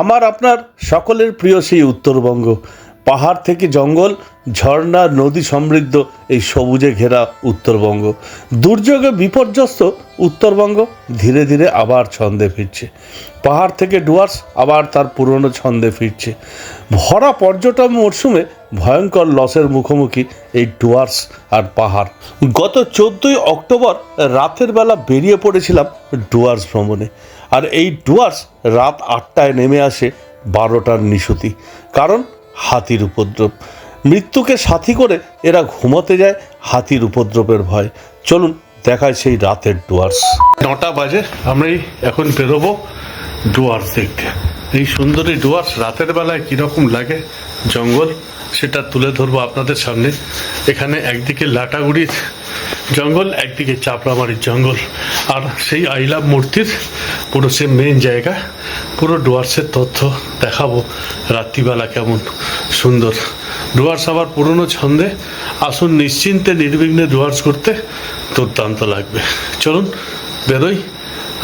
আমার আপনার সকলের প্রিয় সেই উত্তরবঙ্গ। পাহাড় থেকে জঙ্গল, ঝর্ণা, নদী সমৃদ্ধ এই সবুজে ঘেরা উত্তরবঙ্গ। দুর্যোগে বিপর্যস্ত উত্তরবঙ্গ ধীরে ধীরে আবার ছন্দে ফিরছে। পাহাড় থেকে ডুয়ার্স আবার তার পুরনো ছন্দে ফিরছে। ভরা পর্যটন মরশুমে ভয়ঙ্কর লসের মুখোমুখি এই ডুয়ার্স আর পাহাড়। গত চোদ্দই অক্টোবর রাতের বেলা বেরিয়ে পড়েছিলাম ডুয়ার্স ভ্রমণে। আর এই ডুয়ার্স রাত আটটায় নেমে আসে বারোটার নিশুতি, কারণ হাতির উপদ্রব। মৃত্যুকে সাথী করে এরা ঘুমোতে যায় হাতির উপদ্রবের ভয়। চলুন দেখায় সেই রাতের ডুয়ার্স। নটা বাজে আমরা এখন বেরোবো ডুয়ার্স দেখতে এই সুন্দরী ডুয়ার্স রাতের বেলায় কীরকম লাগে জঙ্গল, সেটা তুলে ধরবো আপনাদের সামনে। এখানে একদিকে লাটাগুড়ির জঙ্গল, একদিকে চাপড়ামারির জঙ্গল, আর সেই আইলাভ মূর্তির পুরো সে মেন জায়গা, পুরো ডুয়ার্সের তথ্য দেখাবো রাত্রিবেলা কেমন সুন্দর। ডুয়ার্স আবার পুরনো ছন্দে, আসুন নিশ্চিন্তে নির্বিঘ্নে ডুয়ার্স করতে দুর্দান্ত লাগবে। চলুন, বেরোই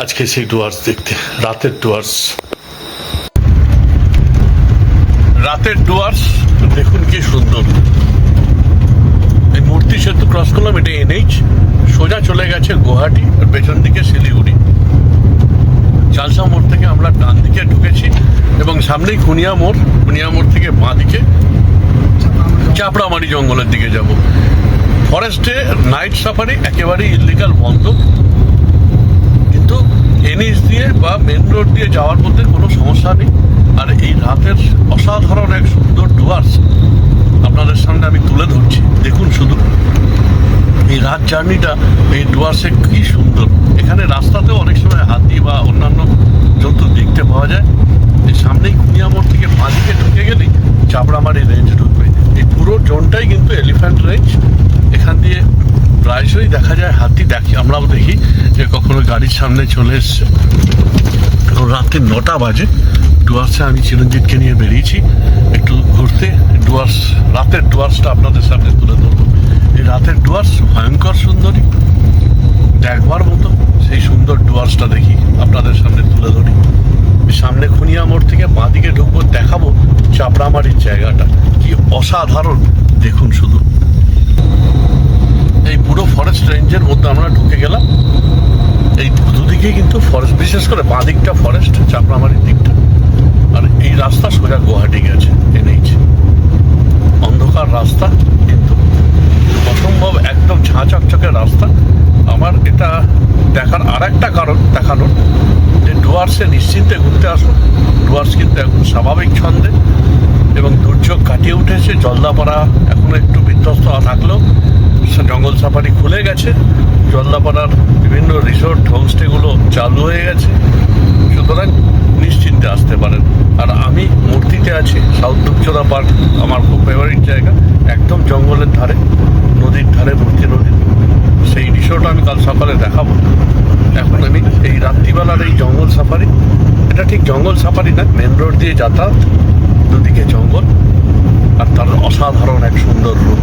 আজকে সেই ডুয়ার্স দেখতে, রাতের ডুয়ার্স। রাতের ডুয়ার্স, দেখুন কি সুন্দর। মূর্তি সেতু ক্রস করলাম, এটা এনএইচ। সোজা চলে গেছে গুয়াহাটি, আর পেছন দিকে শিলিগুড়ি। চালসা মোড় থেকে আমরা ডান দিকে ঢুকেছি, এবং সামনেই খুনিয়া মোড় খুনিয়া মোড় থেকে বাঁ দিকে। চাপড়ামারি জঙ্গলের দিকে যাব। ফরেস্টে নাইট সাফারি একেবারেই ইলিগাল বন্ধ। কিন্তু এনএইচ দিয়ে বা মেন রোড দিয়ে যাওয়ার মধ্যে কোনো সমস্যা নেই। আর এই রাতের অসাধারণ এক সুন্দর ডুয়ার্স আপনাদের সামনে আমি তুলে ধরছি। দেখুন শুধু। এই রাত জার্নিটা, এই ডুয়ার্সে কি সুন্দর। এখানে রাস্তাতেও অনেক সময় হাতি বা অন্যান্য জন্তু দেখতে পাওয়া যায়। এই সামনেই খুনিয়া মোড় থেকে বাঁদিকে ঢুকে গেলেই চাপড়ামারি রেঞ্জ ঢুকবে। এই পুরো জোনটাই কিন্তু এলিফ্যান্ট রেঞ্জ এখান দিয়ে প্রায়শই দেখা যায় হাতি দেখি। আমরাও দেখি যে কখনো গাড়ির সামনে চলে এসছে। এখন রাত্রি নটা বাজে। ডুয়ার্সে আমি চিরঞ্জিতকে নিয়ে বেরিয়েছি। একটু ঘুরতে ডুয়ার্স, রাতের ডুয়ার্সটা আপনাদের সামনে তুলে ধরবো। এই রাতের ডুয়ার্স ভয়ঙ্কর সুন্দরী, দেখবার মতো সেই সুন্দর ডুয়ার্সটা দেখি আপনাদের সামনে তুলে ধরি। সামনে খুনিয়া মোড় থেকে বাঁদিকে ঢুকবো, দেখাবো চাপড়ামারির জায়গাটা। কি অসাধারণ! দেখুন শুধু। এই পুরো ফরেস্ট রেঞ্জের মধ্যে আমরা ঢুকে গেলাম। এই দুদিকে কিন্তু ফরেস্ট বিশেষ করে বাঁ দিকটা ফরেস্ট চাপড়ামারির দিকটা। আর এই রাস্তা সোজা গুয়াহাটি গেছে, এনএইচ। অন্ধকার রাস্তা কিন্তু অসম্ভব, একদম ঝাঁ রাস্তা। আমার এটা দেখার আর একটা কারণ দেখানোর যে ডুয়ার্সে নিশ্চিন্তে ঘুরতে আসুন। ডুয়ার্স কিন্তু এখন স্বাভাবিক ছন্দে এবং দুর্যোগ কাটিয়ে উঠেছে। জলদাপাড়া এখনও একটু বিধ্বস্ত থাকলেও জঙ্গল সাফারি খুলে গেছে। জলদাপাড়ার বিভিন্ন রিসোর্ট, হোমস্টেগুলো চালু হয়ে গেছে। সুতরাং নিশ্চিন্তে আসতে পারেন। আর আমি মূর্তিতে আছি সাউথ দুপচোরা পার্ক আমার খুব ফেভারিট জায়গা। একদম জঙ্গলের ধারে, নদীর ধারে, মূর্তি নদী সেই রিসোর্ট আমি কাল সকালে দেখাবো। এখন আমি এই রাত্রিবেলার এই জঙ্গল সাফারি এটা ঠিক জঙ্গল সাফারি না মেন রোড দিয়ে যাতায়াত, দুদিকে জঙ্গল, আর তার অসাধারণ এক সুন্দর রূপ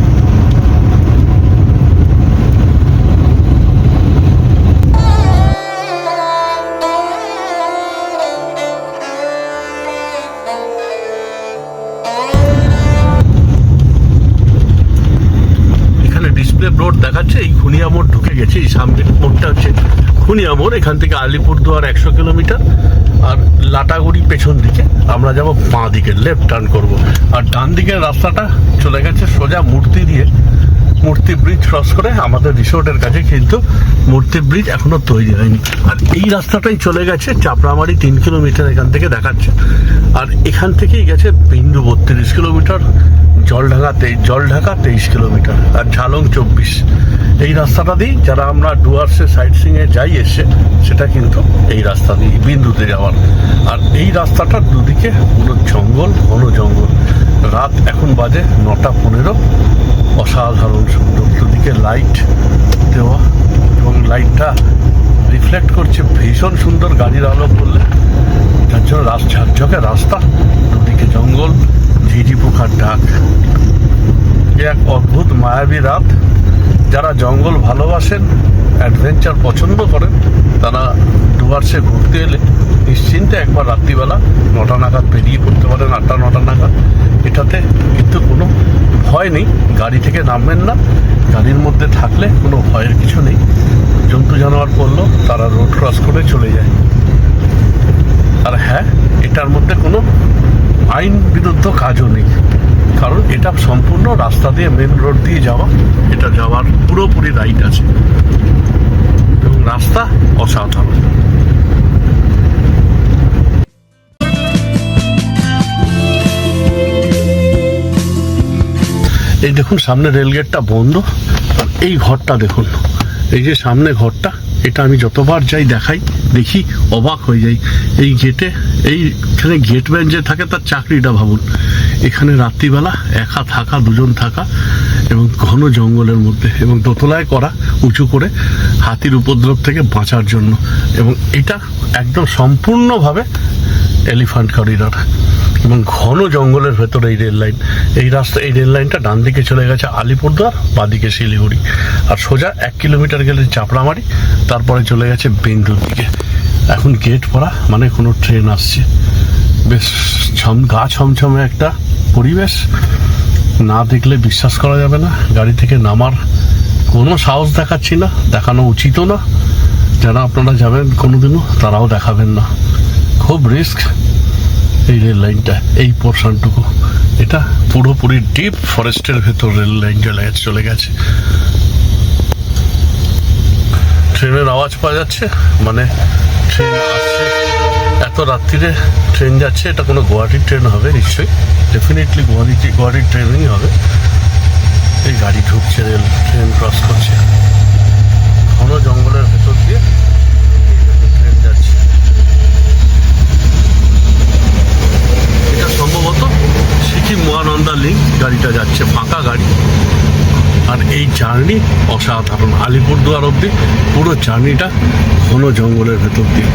বোর্ড দেখাচ্ছে, এই খুনিয়া মোড় ঢুকে গেছে, এই সামনের মোড়টা হচ্ছে খুনিয়া মোড়, এখান থেকে আলিপুরদুয়ার একশো কিলোমিটার, আর লাটাগুড়ি পেছন দিকে। আমরা যাব বাঁ দিকে লেফট টার্ন করব। আর ডান দিকের রাস্তাটা চলে গেছে সোজা মূর্তি দিয়ে। মূর্তি ব্রিজ ক্রস করে আমাদের রিসোর্টের কাছে কিন্তু মূর্তি ব্রিজ এখনও তৈরি হয়নি। আর এই রাস্তাটাই চলে গেছে, চাপড়ামারি তিন কিলোমিটার এখান থেকে দেখাচ্ছে। আর এখান থেকেই গেছে বিন্দু বত্রিশ কিলোমিটার। জলঢাকা তেইশ জলঢাকা তেইশ কিলোমিটার আর ঝালং চব্বিশ। এই রাস্তাটা দিয়েই যারা আমরা ডুয়ার্সে সাইট সিংয়ে যাই এসে, সেটা কিন্তু এই রাস্তা দিয়ে বিন্দুতে যাওয়ার। আর এই রাস্তাটার দুদিকে পুরো জঙ্গল, ঘন জঙ্গল। রাত এখন বাজে নটা পনেরো। অসাধারণ সুন্দর দুদিকে লাইট দেওয়া এবং লাইটটা রিফ্লেক্ট করছে ভীষণ সুন্দর গাড়ির আলো করলে যার জন্য রাস ঝকঝকে রাস্তা, দুদিকে জঙ্গল। ঝিঝি পোখার ডাক। এক অদ্ভুত, মায়াবী রাত। যারা জঙ্গল ভালোবাসেন অ্যাডভেঞ্চার পছন্দ করেন, তারা ডুয়ার্সে ঘুরতে এলে নিশ্চিন্তে একবার রাত্রিবেলা নটা নাগাদ বেরিয়ে পড়তে পারেন, আটটা, নটা নাগাদ। এটাতে কিন্তু কোনো ভয় নেই, গাড়ি থেকে নামবেন না। গাড়ির মধ্যে থাকলে কোনো ভয়ের কিছু নেই। জন্তু জানোয়ার পড়ল, তারা রোড ক্রস করে চলে যায়। আর হ্যাঁ এটার মধ্যে কোনো আইন বিরুদ্ধ কাজও নেই। কারণ এটা সম্পূর্ণ রাস্তা দিয়ে মেন রোড দিয়ে যাওয়া। এটা যাওয়ার পুরোপুরি রাইট আছে। এবং রাস্তা অসাধারণ। এই দেখুন, সামনে রেলগেটটা বন্ধ। এই ঘরটা দেখুন। এই যে সামনে ঘরটা এটা আমি যতবার যাই দেখাই, দেখি অবাক হয়ে যাই। এই গেটে এইখানে গেটম্যান যে থাকে, তার চাকরিটা ভাবুন। এখানে রাত্রিবেলা একা থাকা, দুজন থাকা এবং ঘন জঙ্গলের মধ্যে এবং দোতলায় করা উঁচু করে হাতির উপদ্রব থেকে বাঁচার জন্য। এবং এটা একদম সম্পূর্ণভাবে এলিফ্যান্ট করিডর এবং ঘন জঙ্গলের ভেতরে এই রেল লাইন। এই রাস্তা এই রেল লাইনটা ডান দিকে চলে গেছে আলিপুরদুয়ার, বাদিকে শিলিগুড়ি। আর সোজা এক কিলোমিটার গেলে চাপড়ামারি, তারপরে চলে গেছে বেন্দুর দিকে। এখন গেট পড়া মানে কোনো ট্রেন আসছে। বেশ ছম গা ছমছমে একটা পরিবেশ। না দেখলে বিশ্বাস করা যাবে না। গাড়ি থেকে নামার কোনো সাহস দেখাচ্ছি না, দেখানো উচিতও না। যারা আপনারা যাবেন কোনোদিনও, তারাও দেখাবেন না। খুব রিস্ক এই রেল লাইনটা এই পোর্শনটুকু এটা পুরোপুরি ডিপ ফরেস্টের ভেতর রেল লাইন চলে গেছে। ট্রেনের আওয়াজ পাওয়া যাচ্ছে মানে ট্রেন আসছে। এত রাত্রিরে ট্রেন যাচ্ছে, এটা কোনো গুয়াহাটির ট্রেন হবে নিশ্চয়ই। ডেফিনেটলি গুয়াহাটি গুয়াহাটির ট্রেনই হবে। এই গাড়ি ঢুকছে রেল ট্রেন ক্রস করছে। ঘন জঙ্গলের ভেতর দিয়ে ট্রেন যাচ্ছে এটা সম্ভবত সিকিম মহানন্দা লিঙ্ক গাড়িটা যাচ্ছে, ফাঁকা গাড়ি। আর এই জার্নি অসাধারণ। আলিপুরদুয়ার অব্দি পুরো জার্নিটা ঘন জঙ্গলের ভেতর দিয়ে।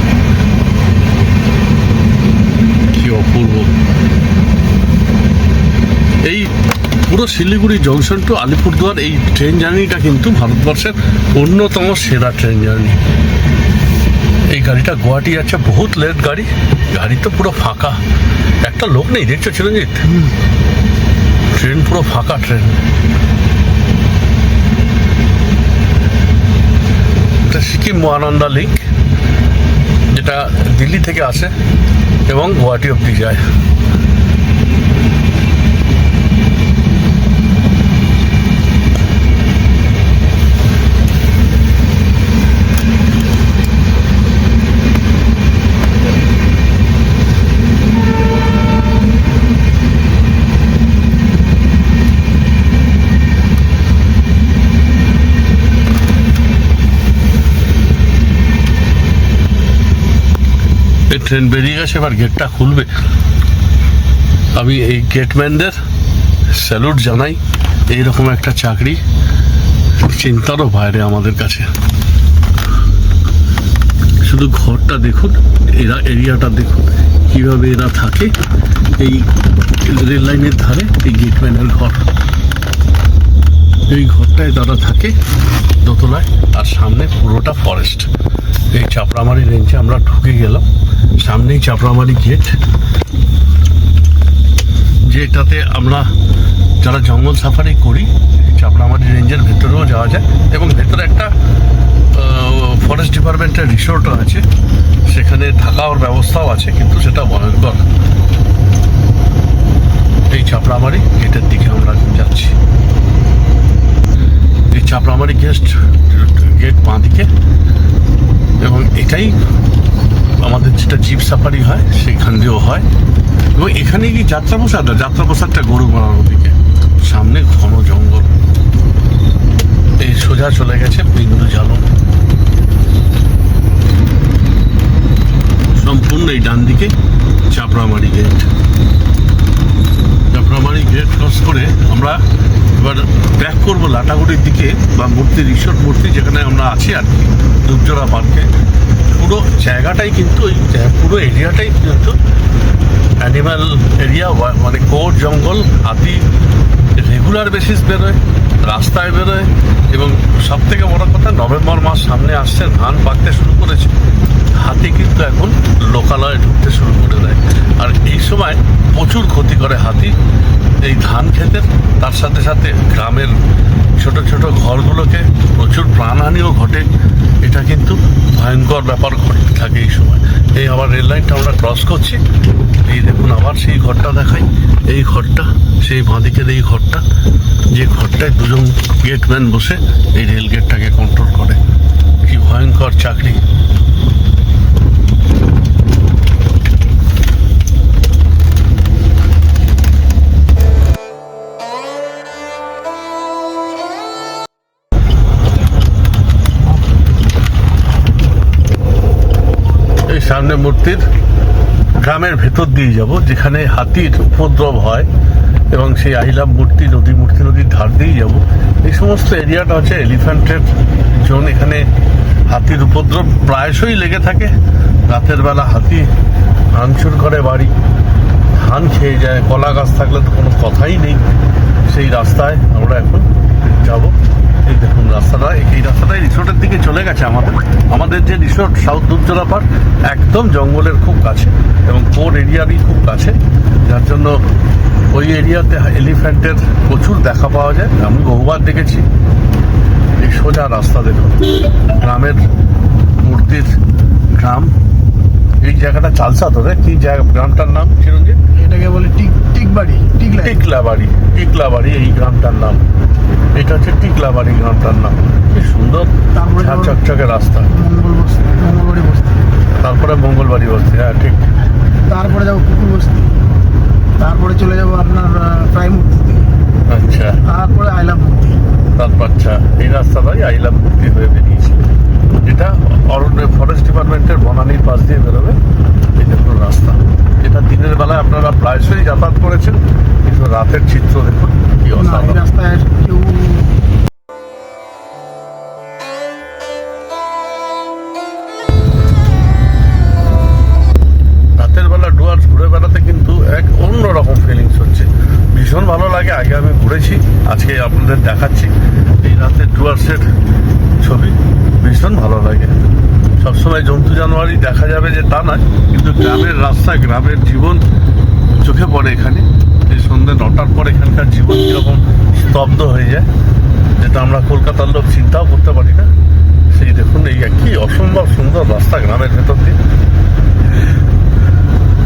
কি অপূর্ব। এই পুরো শিলিগুড়ি জংশন টু আলিপুরদুয়ার, এই ট্রেন জার্নিটা কিন্তু ভারতবর্ষের অন্যতম সেরা ট্রেন জার্নি এই গাড়িটা গুয়াহাটি যাচ্ছে বহুত লেট গাড়ি। গাড়ি তো পুরো ফাঁকা। একটা লোক নেই, দেখছ চিরঞ্জিত? ট্রেন পুরো ফাঁকা ট্রেন। সিকিম মহানন্দা লিঙ্ক যেটা দিল্লি থেকে আসে এবং গুয়াহাটি অব্দি যায়। ট্রেন বেরিয়ে গেছে, এবার গেটটা খুলবে। আমি এই গেটম্যানদের স্যালুট জানাই। এইরকম একটা চাকরি, চিন্তারও বাইরে আমাদের কাছে। শুধু ঘরটা দেখুন, এরা এরিয়াটা দেখুন, কীভাবে এরা থাকে। এই রেল লাইনের ধারে এই গেটম্যানের ঘর। এই ঘরটায় তারা থাকে, দোতলায় আর সামনে পুরোটা ফরেস্ট এই চাপড়ামারি রেঞ্জে আমরা ঢুকে গেলাম। সামনেই চাপড়ামারি গেট যেটাতে আমরা যারা জঙ্গল সাফারি করি, চাপড়ামারি রেঞ্জের ভেতরেও যাওয়া যায় এবং ভেতরে একটা ফরেস্ট ডিপার্টমেন্টের রিসোর্টও আছে। সেখানে থাকার ব্যবস্থাও আছে, কিন্তু সেটা ভয়ঙ্কর। এই চাপড়ামারি গেটের দিকে আমরা যাচ্ছি। এই চাপড়ামারি গেস্ট গেট বাঁ দিকে এবং এটাই আমাদের যেটা জিপ সাফারি হয়, সেখান দিয়েও হয়। এবং এখানে কি যাত্রা প্রসাদ না যাত্রা প্রসাদটা গরু মারানোর দিকে। সামনে ঘন জঙ্গল। এই সোজা চলে গেছে বিন্দু জালন সম্পূর্ণ এই ডান দিকে Chapramari gate Chapramari gate cross করে আমরা এবার ব্যাক করব লাটাগুড়ির দিকে বা মূর্তি রিসোর্ট মূর্তি, যেখানে আমরা আছি আর কি, দুপজোড়া পার্কে পুরো জায়গাটাই কিন্তু ওই পুরো এরিয়াটাই কিন্তু অ্যানিম্যাল এরিয়া মানে কোর জঙ্গল হাতি রেগুলার বেসিস বেরোয়, রাস্তায় বেরোয় এবং সব থেকে বড় কথা নভেম্বর মাস সামনে আসছে, ধান পাকতে শুরু করেছে। হাতি কিন্তু এখন লোকালয়ে ঢুকতে শুরু করে দেয়। আর এই সময় প্রচুর ক্ষতি করে হাতি। এই ধান ক্ষেতের, তার সাথে সাথে গ্রামের ছোট ছোট ঘরগুলোকে প্রচুর প্রাণহানিও ঘটে এটা কিন্তু ভয়ঙ্কর ব্যাপার ঘটতে থাকে এই সময়। এই আবার রেল লাইনটা আমরা ক্রস করছি। এই দেখুন আবার সেই ঘরটা দেখাই। এই ঘরটা, সেই বাঁদিকের এই ঘরটা, যে ঘরটায় দুজন গেটম্যান বসে এই রেল গেটটাকে কন্ট্রোল করে। কি ভয়ঙ্কর চাকরি। সামনে মূর্তির গ্রামের ভেতর দিয়ে যাব, যেখানে হাতির উপদ্রব হয় এবং সেই আহিলাম মূর্তি, নদী মূর্তি, নদীর ধার দিয়েই যাব। এই সমস্ত এরিয়াটা হচ্ছে এলিফ্যান্টের জোন এখানে হাতির উপদ্রব প্রায়শই লেগে থাকে। রাতের বেলা হাতি ভাঙচুর করে, বাড়ি ধান খেয়ে যায়, কলা গাছ থাকলে তো কোনো কথাই নেই। সেই রাস্তায় আমরা এখন যাব। দেখুন রাস্তাটা, এই- রাস্তাটাই রিসোর্টের দিকে চলে গেছে আমাদের। আমাদের যে রিসোর্ট সাউথ দুর্জলা পার্ক একদম জঙ্গলের খুব কাছে এবং কোর এরিয়ারই খুব কাছে। যার জন্য ওই এরিয়াতে এলিফ্যান্টের প্রচুর দেখা পাওয়া যায়। আমি বহুবার দেখেছি। এই সোজা রাস্তা দেখুন। গ্রামের মূর্তির গ্রাম। এই জায়গাটা চালসা ধরে? কি জায়গা? গ্রামটার নাম চিরঞ্জিত? এটাকে বলে টিক টিক বাড়ি টিক টিকলা বাড়ি টিকলা বাড়ি এই গ্রামটার নাম। এটা হচ্ছে টিকলা বাড়ি গ্রামটার নাম। কি সুন্দর তারপরে চকচকে রাস্তা। মঙ্গলবাড়ি বস্তি। তারপরে মঙ্গলবাড়ি বস্তি হ্যাঁ ঠিক। তারপরে যাব কুকুর বস্তি। তারপরে চলে যাব আপনার প্রায় মূর্তিতে আচ্ছা। তারপরে আইলাভ মূর্তি তারপর আচ্ছা এই রাস্তাটাই আইলাম মুক্তি হয়ে বেরিয়েছে। এটা অরণ্য ফরেস্ট ডিপার্টমেন্টের বনানীর পাশ দিয়ে বেরোবে এই দেখুন রাস্তা। এটা দিনের বেলায় আপনারা প্রায়শই যাতায়াত করেছেন কিন্তু রাতের চিত্র দেখুন কি অসাধারণ। রাস্তায় কেউ রাতের বেলা ডুয়ার্স ঘুরে বেড়াতে কিন্তু এক অন্য ফিলিংস হচ্ছে। ভীষণ ভালো লাগে আগে আমি ঘুরেছি আজকে আপনাদের দেখাচ্ছি। এই রাতের ডুয়ার্সের ছবি ভীষণ ভালো লাগে। সবসময় জন্তু জানোয়ারই দেখা যাবে যে তা নয়, কিন্তু গ্রামের রাস্তা, গ্রামের জীবন চোখে পড়ে এখানে। এই সন্ধ্যে নটার পর এখানকার জীবন কীরকম স্তব্ধ হয়ে যায়, যেটা আমরা কলকাতার লোক চিন্তাও করতে পারি না। সেই দেখুন, এই কি অসম্ভব সুন্দর রাস্তা গ্রামের ভেতর দিয়ে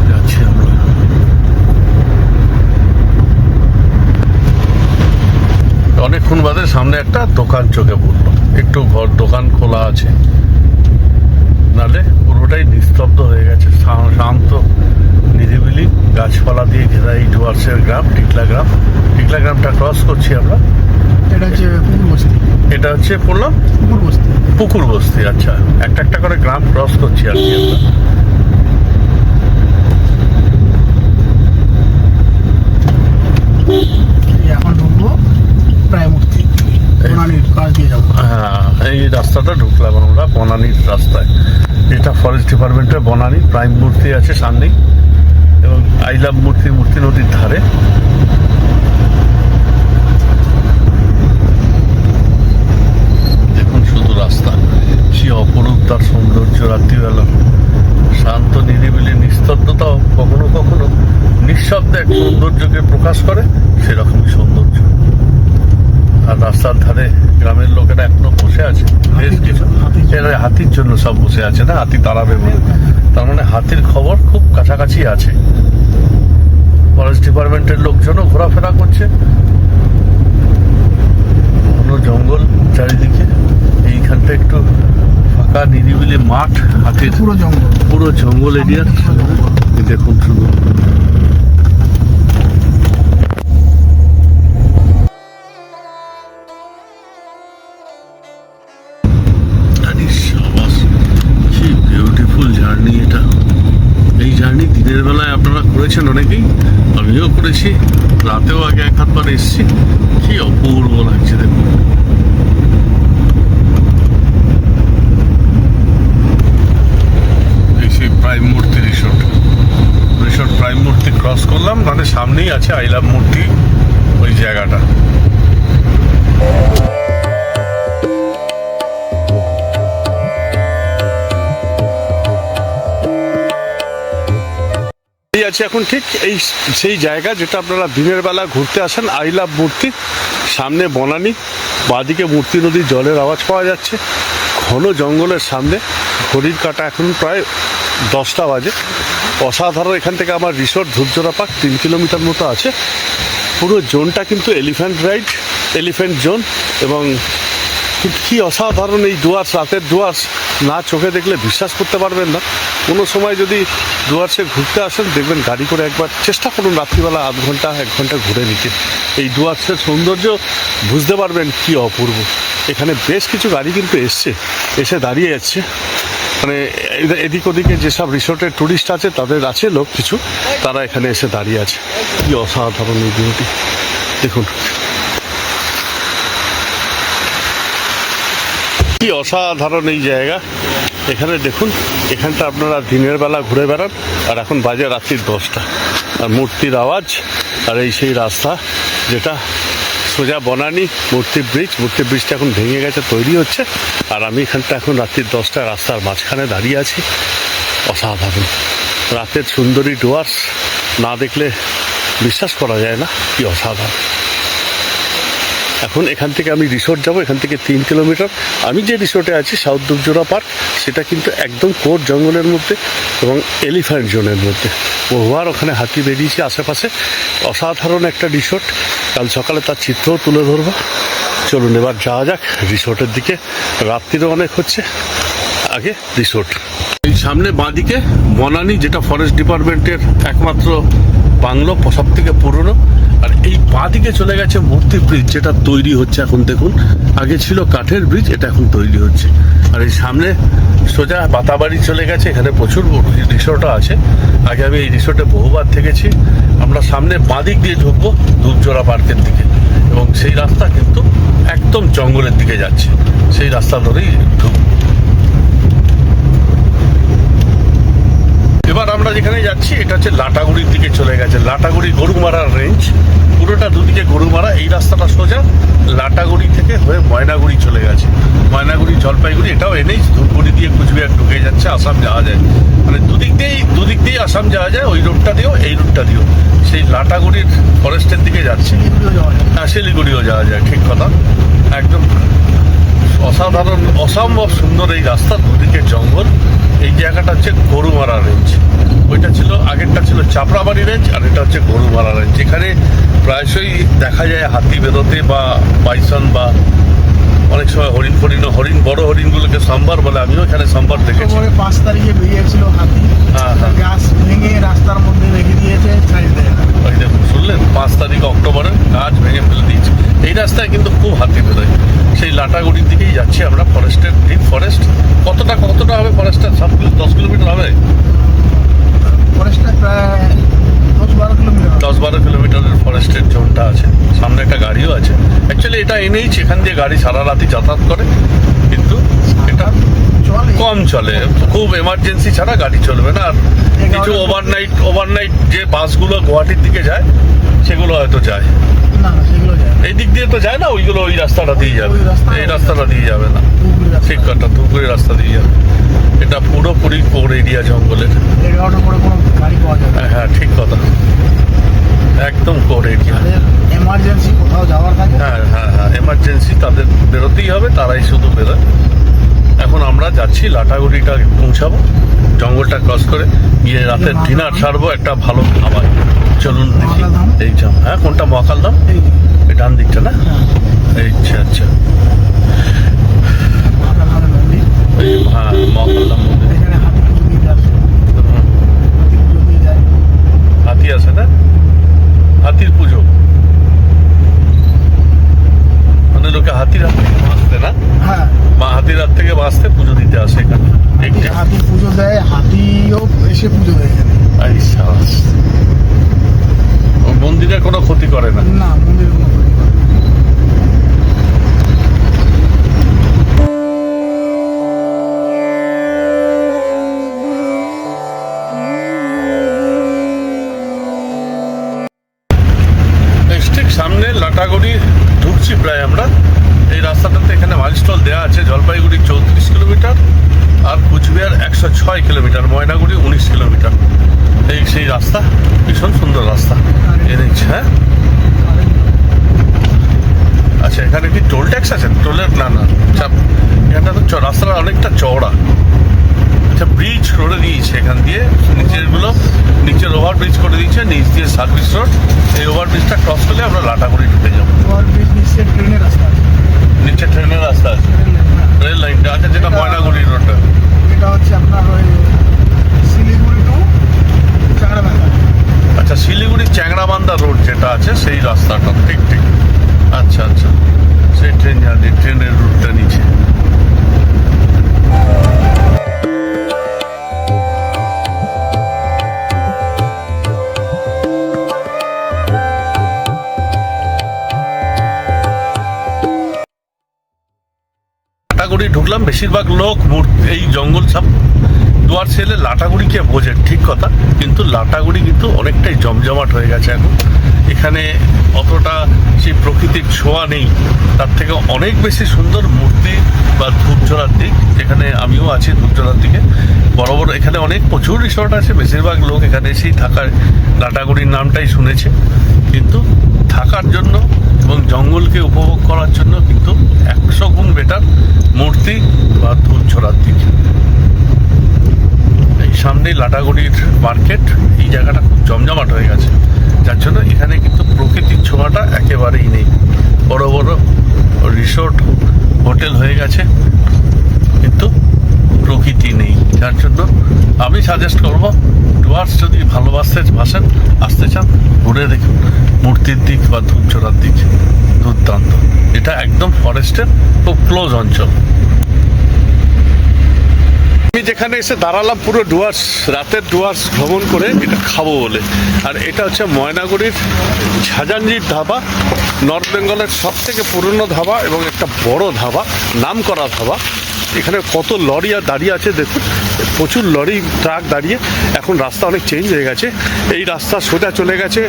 যাচ্ছি আমরা অনেকক্ষণ বাদে সামনে একটা দোকান চোখে পড়ল। একটু ঘর দোকান খোলা আছে। নালে পুরোটাই নিস্তব্ধ হয়ে গেছে। শান্ত নিরিবিলি গাছপালা দিয়ে ঘেরা এই ডুয়ার্সের গ্রাম টিকলা গ্রাম। টিকলা গ্রামটা ক্রস করছি আমরা। এটা হচ্ছে বস্তি। এটা হচ্ছে পড়লাম কুকুর বস্তি। পুকুর বস্তি আচ্ছা। একটা একটা করে গ্রাম ক্রস করছি আর কি আমরা। এই এখন ঢুকবো প্রায় মূর্তি বনানীর পাশ দিয়ে যাব হ্যাঁ এই রাস্তাটা ঢুকলাম আমরা বনানীর রাস্তায়। এটা ফরেস্ট ডিপার্টমেন্টের বনানী প্রাইম মূর্তি আছে সামনেই, এবং আই লাভ মূর্তি মূর্তি নদীর ধারে। দেখুন শুধু রাস্তা সে অপরূপ তার সৌন্দর্য রাত্রিবেলা। শান্ত, নিরিবিলি, নিস্তব্ধতাও কখনো কখনো নিঃশব্দে এক সৌন্দর্যকে প্রকাশ করে, সেরকমই সৌন্দর্য। আর রাস্তার ধারে গ্রামের লোকেরা এখনও বসে আছে। বেশ কিছু হাতির জন্য। এরা হাতির জন্য সব বসে আছে না? হাতি তাড়াবে বলে। তার মানে হাতির খবর খুব কাছাকাছি আছে। ফরেস্ট ডিপার্টমেন্টের লোকজনও ঘোরাফেরা করছে। ঘন জঙ্গল চারিদিকে। এইখানটা একটু ফাঁকা নিরিবিলি মাঠ হাতির। পুরো জঙ্গল। পুরো জঙ্গল এরিয়া। দেখুন শুধু। জার্নি এটা। এই জার্নি দিনের বেলায় আপনারা করেছেন অনেকেই, আমিও করেছি। রাতেও আগে এক হাতবার এসেছি। কি অপূর্ব লাগছে দেখুন। Prime Murti resort resort prime Murti cross করলাম মানে সামনেই আছে আই লাভ মূর্তি, ওই জায়গাটা। এই আছে এখন ঠিক এই সেই জায়গা যেটা আপনারা দিনের বেলা ঘুরতে আসেন আই লাভ মূর্তি, সামনে বনানি, বাদিকে মূর্তি নদীর জলের আওয়াজ পাওয়া যাচ্ছে। ঘন জঙ্গলের সামনে ঘড়ির কাটা এখন প্রায় দশটা বাজে। অসাধারণ, এখান থেকে আমার রিসোর্ট ধূপজোড়া পার্ক, তিন কিলোমিটার মতো আছে। পুরো জোনটা কিন্তু এলিফ্যান্ট রাইড, এলিফ্যান্ট জোন এবং কি অসাধারণ এই ডুয়ার্স রাতের ডুয়ার্স না চোখে দেখলে বিশ্বাস করতে পারবেন না। কোনো সময় যদি ডুয়ার্সে ঘুরতে আসেন, দেখবেন গাড়ি করে একবার চেষ্টা করুন, রাত্রিবেলা আধ ঘণ্টা, এক ঘণ্টা ঘুরে নিতে। এই ডুয়ার্সের সৌন্দর্য বুঝতে পারবেন কি অপূর্ব। এখানে বেশ কিছু গাড়ি কিন্তু এসছে, এসে দাঁড়িয়ে যাচ্ছে মানে এদিক ওদিকে যেসব রিসোর্টের ট্যুরিস্ট আছে, তাদের আছে লোক কিছু, তারা এখানে এসে দাঁড়িয়ে আছে। কি অসাধারণ এই ভিউটি দেখুন। কি অসাধারণ এই জায়গা। এখানে দেখুন, এখানটা আপনারা দিনের বেলা ঘুরে বেড়ান, আর এখন বাজে রাত্রির দশটা। আর মূর্তির আওয়াজ, আর এই সেই রাস্তা, যেটা সোজা বনানি মূর্তি ব্রিজ, মূর্তি ব্রিজটা এখন ভেঙে গেছে, তৈরি হচ্ছে, আর আমি এখানটা এখন রাত্রির দশটা রাস্তার মাঝখানে দাঁড়িয়ে আছি। অসাধারণ। রাতের সুন্দরী ডুয়ার্স, না দেখলে বিশ্বাস করা যায় না, কি অসাধারণ। এখন এখান থেকে আমি রিসোর্ট যাব, এখান থেকে তিন কিলোমিটার আমি যে রিসোর্টে আছি সাউথ দুপজোড়া পার্ক সেটা কিন্তু একদম কোর জঙ্গলের মধ্যে এবং এলিফ্যান্ট জোনের মধ্যে। বহুবার ওখানে হাতি বেরিয়েছে আশেপাশে। অসাধারণ একটা রিসোর্ট কাল সকালে তার চিত্রও তুলে ধরবো। চলুন, এবার যাওয়া যাক রিসোর্টের দিকে। রাত্রিরও অনেক হচ্ছে। আগে রিসোর্ট এই সামনে বাঁদিকে বনানী যেটা ফরেস্ট ডিপার্টমেন্টের একমাত্র বাংলো সব থেকে পুরনো। আর এই বাঁদিকে চলে গেছে মূর্তি ব্রিজ যেটা তৈরি হচ্ছে এখন দেখুন। আগে ছিল কাঠের ব্রিজ এটা এখন তৈরি হচ্ছে। আর এই সামনে সোজা বাতাবাড়ি চলে গেছে, এখানে প্রচুর রিসোর্টও আছে। আগে আমি এই রিসোর্টে বহুবার থেকেছি। আমরা সামনে বাঁদিক দিয়ে ঢুকবো ধূপজোড়া পার্কের দিকে। এবং সেই রাস্তা কিন্তু একদম জঙ্গলের দিকে যাচ্ছে। সেই রাস্তা ধরেই ঢুকবো। এবার আমরা যেখানে যাচ্ছি, এটা হচ্ছে লাটাগুড়ির দিকে চলে গেছে। লাটাগুড়ি গরুমারার রেঞ্জ পুরোটা দুদিকে গরুমারা, এই রাস্তাটা সোজা লাটাগুড়ি থেকে হয়ে ময়নাগুড়ি চলে গেছে। ময়নাগুড়ি, জলপাইগুড়ি, এটাও এনেই ধূপগুড়ি দিয়ে কুচবিহার ঢুকে যাচ্ছে, আসাম যাওয়া যায়। মানে দুদিক দিয়েই দুদিক দিয়েই আসাম যাওয়া যায়, ওই রোডটা দিয়েও, এই রোডটা দিয়েও। সেই লাটাগুড়ির ফরেস্টের দিকে যাচ্ছে। হ্যাঁ শিলিগুড়িও যাওয়া যায়, ঠিক কথা। একদম অসাধারণ, অসম্ভব সুন্দর এই রাস্তা দুদিকে জঙ্গল। এই জায়গাটা হচ্ছে গরুমারা রেঞ্জ ওইটা ছিল আগেরটা ছিল চাপড়াবাড়ি রেঞ্জ আর এটা হচ্ছে গরুমারা রেঞ্জ যেখানে প্রায়শই দেখা যায় হাতি বেরোতে বা বাইসন বা অনেক সময় হরিণ ফরিণ হরিণ বড় হরিণগুলোকে সাম্বার বলে। আমিও এখানে সাম্বার দেখেছি। পাঁচ তারিখে বেরিয়েছিল হাতি। হ্যাঁ, হ্যাঁ। গাছ ভেঙে রাস্তার মধ্যে রেখে দিয়েছে ছাড়িয়ে দেয় না। ওই দেখুন শুনলেন পাঁচ তারিখ অক্টোবরে গাছ ভেঙে ফেলে দিয়েছে। এই রাস্তায় কিন্তু খুব হাতি বেরোয়। সেই লাটাগুড়ির দিকেই যাচ্ছি আমরা ফরেস্টের ডিপ ফরেস্ট। কতটা কতটা হবে ফরেস্টের সাত কিলো দশ কিলোমিটার হবে? ফরেস্টটা প্রায় দশ বারো কিলোমিটারের ফরেস্টের জোনটা আছে। সামনে একটা গাড়িও আছে। অ্যাকচুয়ালি এটা এনেই এখান দিয়ে গাড়ি সারা রাতি যাতায়াত করে। কিন্তু এটা কম চলে। খুব এমার্জেন্সি ছাড়া গাড়ি চলবে না। আর কিছু ওভারনাইট ওভারনাইট যে বাসগুলো গুয়াহাটির দিকে যায় সেগুলো হয়তো যায়। এই দিক দিয়ে তো যায় না ওইগুলো ওই রাস্তাটা দিয়ে যাবে। এই রাস্তাটা দিয়ে যাবে না। ঠিক কথা ধুপগুড়ি রাস্তা দিয়ে যাবে। এটা পুরোপুরি কোর এরিয়া জঙ্গলের। হ্যাঁ, হ্যাঁ ঠিক কথা। একদম কোর এরিয়া এমার্জেন্সি কোথাও যাওয়ার থাকে হ্যাঁ হ্যাঁ হ্যাঁ এমার্জেন্সি তাদের বেরোতেই হবে তারাই শুধু বেরোয়। এখন আমরা যাচ্ছি লাটাগুড়িটা পৌঁছাবো জঙ্গলটা ক্রস করে গিয়ে রাতের ডিনার ছাড়বো একটা ভালো খাবার। চলুন দেখি। এই হ্যাঁ কোনটা এই ডান দিকটা না? হ্যাঁ, আচ্ছা। আচ্ছা হ্যাঁ হাতি আছে না? হাতির পুজো। মানে লোকে হাতির হাত না? হ্যাঁ, মা হাতির হাত থেকে বাঁচতে পুজো দিতে আসে এখানে। হাতি- পুজো দেয় হাতিও এসে পুজো দেয় এখানে। মন্দিরে। কোনো ক্ষতি করে না? না মন্দিরে কোনো ট্যাক্স আছে টোলের না না চাপ এখানটা তো চ- রাস্তাটা অনেকটা চওড়া। আচ্ছা ব্রিজ করে দিয়েছে এখান দিয়ে নিচেরগুলো নিচের ওভার ব্রিজ করে দিয়েছে নিচ দিয়ে সার্ভিস রোড এই ওভার ব্রিজটা ক্রস করলে আমরা লাটাগুড়ি ঢুকে যাব। ট্রেনের রাস্তা নিচে ট্রেনের রাস্তা আছে। রেল লাইনটা আছে যেটা ময়নাগুড়ি রোডটা এটা হচ্ছে আপনার ওই শিলিগুড়ি টু চাংড়াবান্ধা আচ্ছা শিলিগুড়ি চ্যাংড়াবান্ধা রোড যেটা আছে সেই রাস্তাটা ঠিক ঠিক। আচ্ছা আচ্ছা। সেই ট্রেন জানি ট্রেনের রুটটা নিচে। লাটাগুড়ি ঢুকলাম, বেশিরভাগ লোক এই জঙ্গল সব দুয়ার ছেলে লাটাগুড়িকে বোঝে, ঠিক কথা, কিন্তু লাটাগুড়ি কিন্তু অনেকটাই জমজমাট হয়ে গেছে এখন। এখানে অতটা সেই প্রকৃতির ছোঁয়া নেই। তার থেকে অনেক বেশি সুন্দর মূর্তি বা ধূপঝোড়ার দিক, যেখানে আমিও আছি ধূপঝোড়ার দিকে। বড় বড় এখানে অনেক প্রচুর রিসর্ট আছে, বেশিরভাগ লোক এখানে এসেই থাকার লাটাগুড়ির নামটাই শুনেছে। কিন্তু থাকার জন্য এবং জঙ্গলকে উপভোগ করার জন্য কিন্তু একশো গুণ বেটার মূর্তি বা ধূপঝোড়ার দিক। এই সামনেই লাটাগুড়ির মার্কেট এই জায়গাটা খুব জমজমাট হয়ে গেছে। যার জন্য এখানে কিন্তু প্রকৃতির ছোঁয়াটা একেবারেই নেই। বড় বড় রিসোর্ট, হোটেল হয়ে গেছে, কিন্তু প্রকৃতি নেই। যার জন্য আমি সাজেস্ট করব ডুয়ার্স যদি ভালোবাসতে বাসেন আসতে চান, ঘুরে দেখুন। মূর্তির দিক বা ধূপচোরার দিক, দুর্দান্ত। এটা একদম ফরেস্টের খুব ক্লোজ অঞ্চল। আমি যেখানে এসে দাঁড়ালাম পুরো ডুয়ার্স, রাতের ডুয়ার্স ভ্রমণ করে এটা খাব বলে। আর এটা হচ্ছে ময়নাগুড়ির ঝাজাঞ্জির ধাবা, নর্থ বেঙ্গলের সব থেকে পুরনো ধাবা এবং একটা বড় ধাবা নাম করা ধাবা। এখানে কত লরি আর দাঁড়িয়ে আছে দেখুন, প্রচুর লরি, ট্রাক দাঁড়িয়ে। এখন রাস্তা অনেক চেঞ্জ হয়ে গেছে। এই রাস্তা সোজা চলে গেছে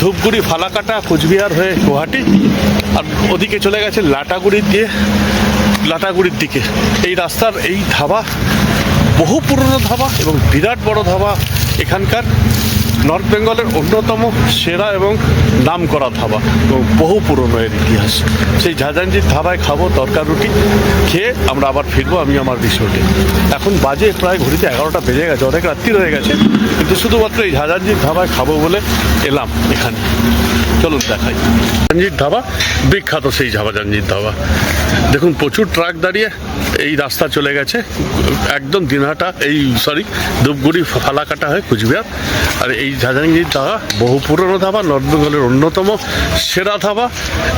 ধূপগুড়ি, ফালাকাটা, কোচবিহার হয়ে গুয়াহাটি। আর ওদিকে চলে গেছে লাটাগুড়ি দিয়ে, লাটাগুড়ির দিকে। এই রাস্তার এই ধাবা বহু পুরনো ধাবা এবং বিরাট বড় ধাবা এখানকার নর্থ বেঙ্গলের অন্যতম সেরা এবং নাম করা ধাবা এবং বহু পুরনো এর ইতিহাস। সেই ঝাঁঝাঞ্জির ধাবায় খাব তরকার রুটি, খেয়ে আমরা আবার ফিরবো আমি আমার রিসোর্টে। এখন বাজে প্রায় ঘড়িতে এগারোটা বেজে গেছে, অনেক রাত্রি হয়ে গেছে। কিন্তু শুধুমাত্র এই ঝাঁঝাঞ্জির ধাবায় খাব বলে এলাম এখানে। চলুন দেখাই। ঝাঁঝাঞ্জির ধাবা, বিখ্যাত সেই ঝাবাজাঞ্জির ধাবা। দেখুন, প্রচুর ট্রাক দাঁড়িয়ে এই রাস্তা চলে গেছে। একদম দিনহাটা, এই সরি ধূপগুড়ি, ফালাকাটা হয়ে কুচবিহার। আর এই ঝাঁঝাঙ্গির ধাবা, বহু পুরনো ধাবা নর্থ বেঙ্গলের অন্যতম সেরা ধাবা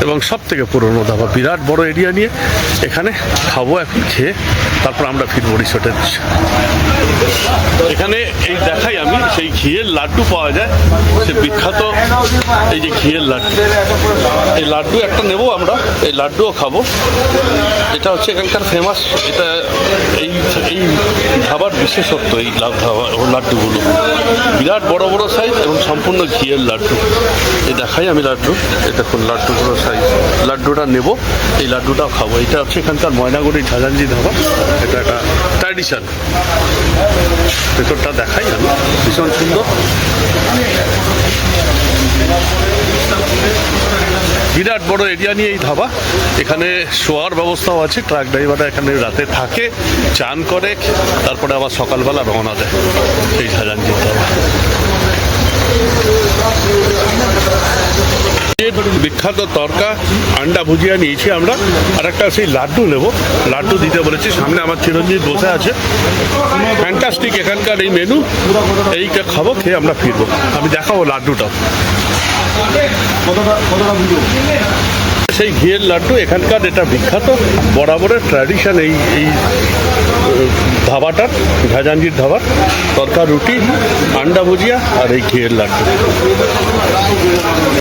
এবং সব থেকে পুরনো ধাবা। বিরাট বড় এরিয়া নিয়ে এখানে খাব এখন, খেয়ে তারপর আমরা ফিরবো রিসোর্টের এখানে এই দেখাই আমি, সেই ঘিয়ের লাড্ডু পাওয়া যায়। সে বিখ্যাত, এই যে ঘিয়ের লাড্ডু। এই লাড্ডু একটা নেব আমরা। এই লাড্ডুও খাব। এটা হচ্ছে এখানকার ফেমাস এটা এই এই ধাবার বিশেষত্ব, এই ধাবা লাড্ডুগুলো। বিরাট বড় বড় সাইজ এবং সম্পূর্ণ ঘিয়ের লাড্ডু। এই দেখাই আমি লাড্ডু। এটা দেখুন লাড্ডুগুলো সাইজ লাড্ডুটা নেব, এই লাড্ডুটাও খাব। এটা হচ্ছে এখানকার ময়নাগুড়ি ঝাঁঝাঞ্জি ধাবা। এটা একটা ট্র্যাডিশন ভেতরটা দেখাই আমি। ভীষণ সুন্দর। বিরাট বড় এরিয়া নিয়ে এই ধাবা। এখানে শোয়ার ব্যবস্থাও আছে, ট্রাক ড্রাইভাররা এখানে রাতে থাকে, চান করে, তারপরে আবার সকালবেলা রওনা দেয় এই ঝাঁঝাঞ্জির ধাবা। বিখ্যাত তরকা, আন্ডা ভুজিয়া নিয়েছি আমরা, আর একটা সেই লাড্ডু নেব। লাড্ডু দিতে বলেছি, সামনে আমার চিরঞ্জিত বসে আছে। ফ্যান্টাস্টিক এখানকার এই মেনু এইটা খাব, খেয়ে আমরা ফিরবো। আমি দেখাবো লাড্ডুটা সেই ঘিয়ের লাড্ডু এখানকার এটা বিখ্যাত, বরাবরের ট্র্যাডিশন এই এই ধাবাটার ঝাঁঝাঞ্জির ধাবার তরকা, রুটি, আন্ডা ভুজিয়া আর এই ঘিয়ের লাড্ডু।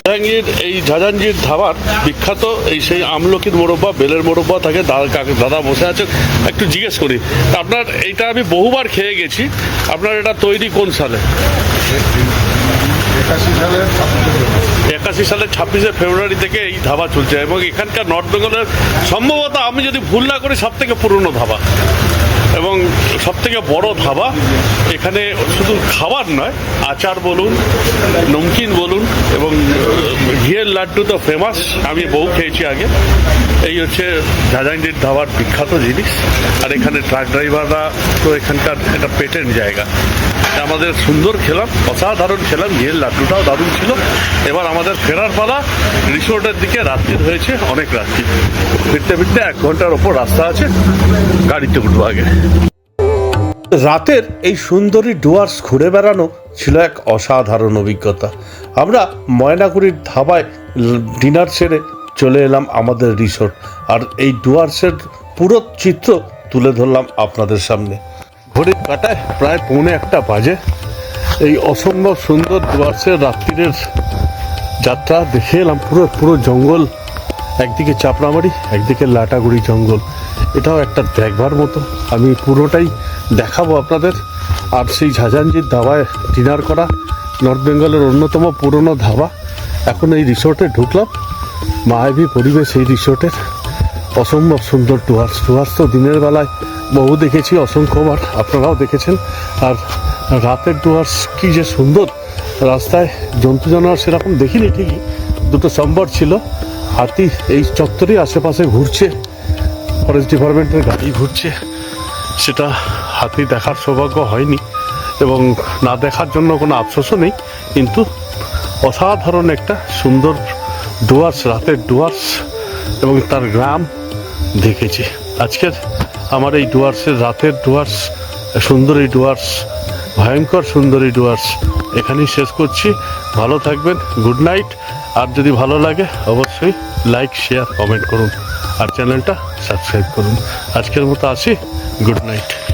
জাহাঙ্গীর এই ঝাঁঝাঞ্জির ধাবার বিখ্যাত এই সেই আমলকির মোরব্বা, বেলের মোরব্বা থাকে, দাদা বসে আছে। একটু জিজ্ঞেস করি আপনার এইটা আমি বহুবার খেয়ে গেছি, আপনার এটা তৈরি কোন সালে? একাশি সালের ছাব্বিশে ফেব্রুয়ারি থেকে এই ধাবা চলছে এবং এখানকার নর্থ বেঙ্গলের সম্ভবত আমি যদি ভুল না করি সব থেকে পুরনো ধাবা। এবং সব থেকে বড় ধাবা এখানে শুধু খাবার নয়, আচার বলুন, নমকিন বলুন এবং ঘিয়ের লাড্ডু তো ফেমাস আমি বউ খেয়েছি আগে। এই হচ্ছে ঝাঁঝাইন্ডির ধাবার বিখ্যাত জিনিস। আর এখানে ট্রাক ড্রাইভাররা তো এখানকার একটা পেটেন্ট জায়গা। আমাদের সুন্দর খেলাম, অসাধারণ খেলাম ঘিয়ের লাড্ডুটাও দারুণ ছিল। এবার আমাদের ফেরার পালা রিসোর্টের দিকে রাত্রির হয়েছে, অনেক রাত্রি। ফিরতে ফিরতে এক ঘণ্টার ওপর রাস্তা আছে, গাড়িতে উঠবো আগে। রাতের এই সুন্দরী ডুয়ার্স ঘুরে বেড়ানো ছিল এক অসাধারণ অভিজ্ঞতা। আমরা ময়নাগুড়ির ধাবায় ডিনার সেরে চলে এলাম আমাদের রিসোর্ট। আর এই ডুয়ার্সের পুরো চিত্র তুলে ধরলাম আপনাদের সামনে। ঘড়ির কাটায় প্রায় পৌনে একটা বাজে। এই অসম্ভব সুন্দর ডুয়ার্সের রাত্রিরের যাত্রা দেখে এলাম পুরো পুরো জঙ্গল। একদিকে চাপড়ামারি, একদিকে লাটাগুড়ি জঙ্গল। এটাও একটা দেখবার মতো। আমি পুরোটাই দেখাবো আপনাদের। আর সেই ঝাঁঝানজির ধাবায় ডিনার করা নর্থ বেঙ্গলের অন্যতম পুরনো ধাবা। এখন এই রিসোর্টে ঢুকলাম। মায়াবী পরিবেশ এই রিসোর্টের। অসম্ভব সুন্দর টুয়ার্স টুয়ার্স তো দিনের বেলায় বহু দেখেছি অসংখ্যবার আপনারাও দেখেছেন। আর রাতের টুয়ার্স কি যে সুন্দর, রাস্তায় জন্তু জানোয়ার সেরকম দেখিনি ঠিকই, দুটো সম্বর ছিল। হাতি এই চত্বরই আশেপাশে ঘুরছে, ফরেস্ট ডিপার্টমেন্টের গাড়ি ঘুরছে। সেটা হাতি দেখার সৌভাগ্য হয়নি এবং না দেখার জন্য কোনো আফসোসও নেই, কিন্তু অসাধারণ একটা সুন্দর ডুয়ার্স রাতের ডুয়ার্স এবং তার গ্রাম দেখেছি। আজকের আমার এই ডুয়ার্সের রাতের ডুয়ার্স, সুন্দরী ডুয়ার্স, ভয়ঙ্কর সুন্দরী ডুয়ার্স। এখানেই শেষ করছি। ভালো থাকবেন, গুড নাইট। আর যদি ভালো লাগে, অবশ্যই লাইক, শেয়ার, কমেন্ট করুন। আর চ্যানেলটা সাবস্ক্রাইব করুন। আজকের মতো আসি, গুড নাইট।